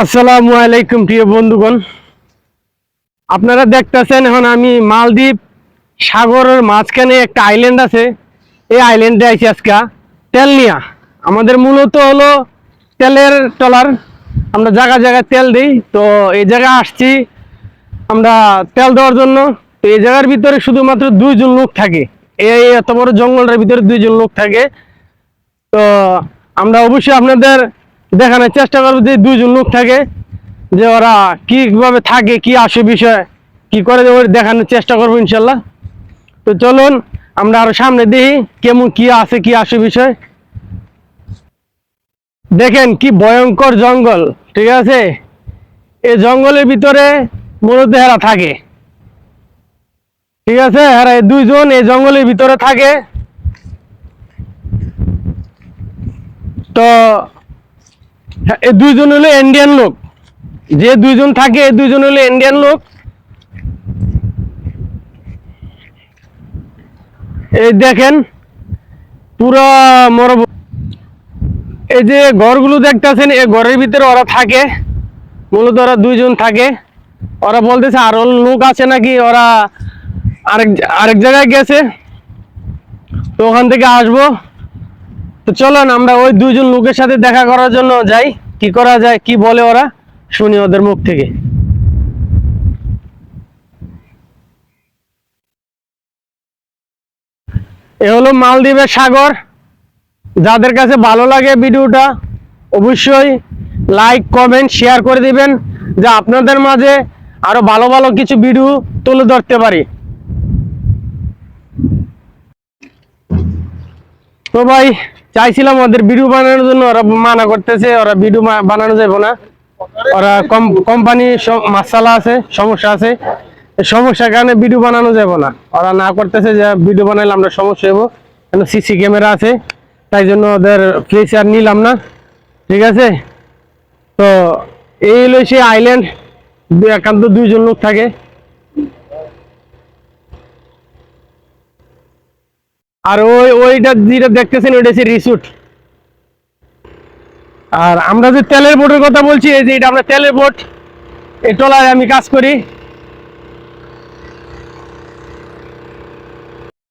আসসালামু আলাইকুম, প্রিয় বন্ধুগণ। আপনারা দেখতেছেন এখন আমি মালদ্বীপ সাগরের মাঝখানে একটা আইল্যান্ড আছে। এই আইল্যান্ডে আইছি আজকে তেল নিয়া। আমাদের মূলত হলো তেলের টলার আমরা জায়গা জায়গায় তেল দিই। তো এই জায়গায় আসছি আমরা তেল দেওয়ার জন্য। তো এই জায়গার ভিতরে শুধুমাত্র দুইজন লোক থাকে। এই এত বড় জঙ্গলের ভিতরে দুইজন লোক থাকে। তো আমরা অবশ্যই আপনাদের দেখানোর চেষ্টা করব যে দুইজন লোক থাকে, যে ওরা কীভাবে থাকে, কি আসে বিষয়, কি করে ওই দেখানোর চেষ্টা করব ইনশাল্লাহ। তো চলুন, আমরা আরও সামনে দেখি কেমন কি আছে কি আসে বিষয়। দেখেন কি ভয়ঙ্কর জঙ্গল, ঠিক আছে? এই জঙ্গলের ভিতরে মূলত এরা থাকে। ঠিক আছে? এই দুইজন এই জঙ্গলের ভিতরে থাকে। তো হ্যাঁ, এই দুইজন হলো ইন্ডিয়ান লোক। যে দুইজন থাকে এই দুইজন হলো ইন্ডিয়ান লোক। এই দেখেন পুরো মরব এই যে ঘরগুলো দেখতেছেন এই ঘরের ভিতরে ওরা থাকে। মূলত ওরা দুইজন থাকে। ওরা বলতেছে আরও লোক আছে নাকি? ওরা আরেক আরেক জায়গায় গেছে। তো ওখান থেকে আসব। তো চলুন আমরা ওই দুইজন লোকের সাথে দেখা করার জন্য যাই। কি করা যায়, কি বলে ওরা? শুনি ওদের মুখ থেকে। এ হলো মালদ্বীপের সাগর। যাদের কাছে ভালো লাগে ভিডিওটা, অবশ্যই লাইক কমেন্ট শেয়ার করে দিবেন, যে আপনাদের মাঝে আরও ভালো ভালো কিছু ভিডিও তুলে ধরতে পারি। তো ভাই চাইছিলাম ওদের ভিডিও বানানোর জন্য, ওরা মানা করতেছে, ওরা ভিডিও বানানো যাবে না। ওরা কম কোম্পানি মাসালা আছে, সমস্যা আছে। সমস্যার কারণে ভিডিও বানানো যাবে না। ওরা না করতেছে যে ভিডিও বানাইলে আমরা সমস্যা হব কেন সিসি ক্যামেরা আছে, তাই জন্য ওদের ফ্লেস আর নিলাম না। ঠিক আছে? তো এই হলো সেই আইল্যান্ড একান্ত দুইজন লোক থাকে। আর ওই ওইটা যেটা দেখতেছেন, ওইটা হচ্ছে রিসুট। আর আমরা যে তেলের বোর্ডের কথা বলছি, এই যে এটা আমরা তেলের বোর্ড এই টলায় আমি কাজ করি।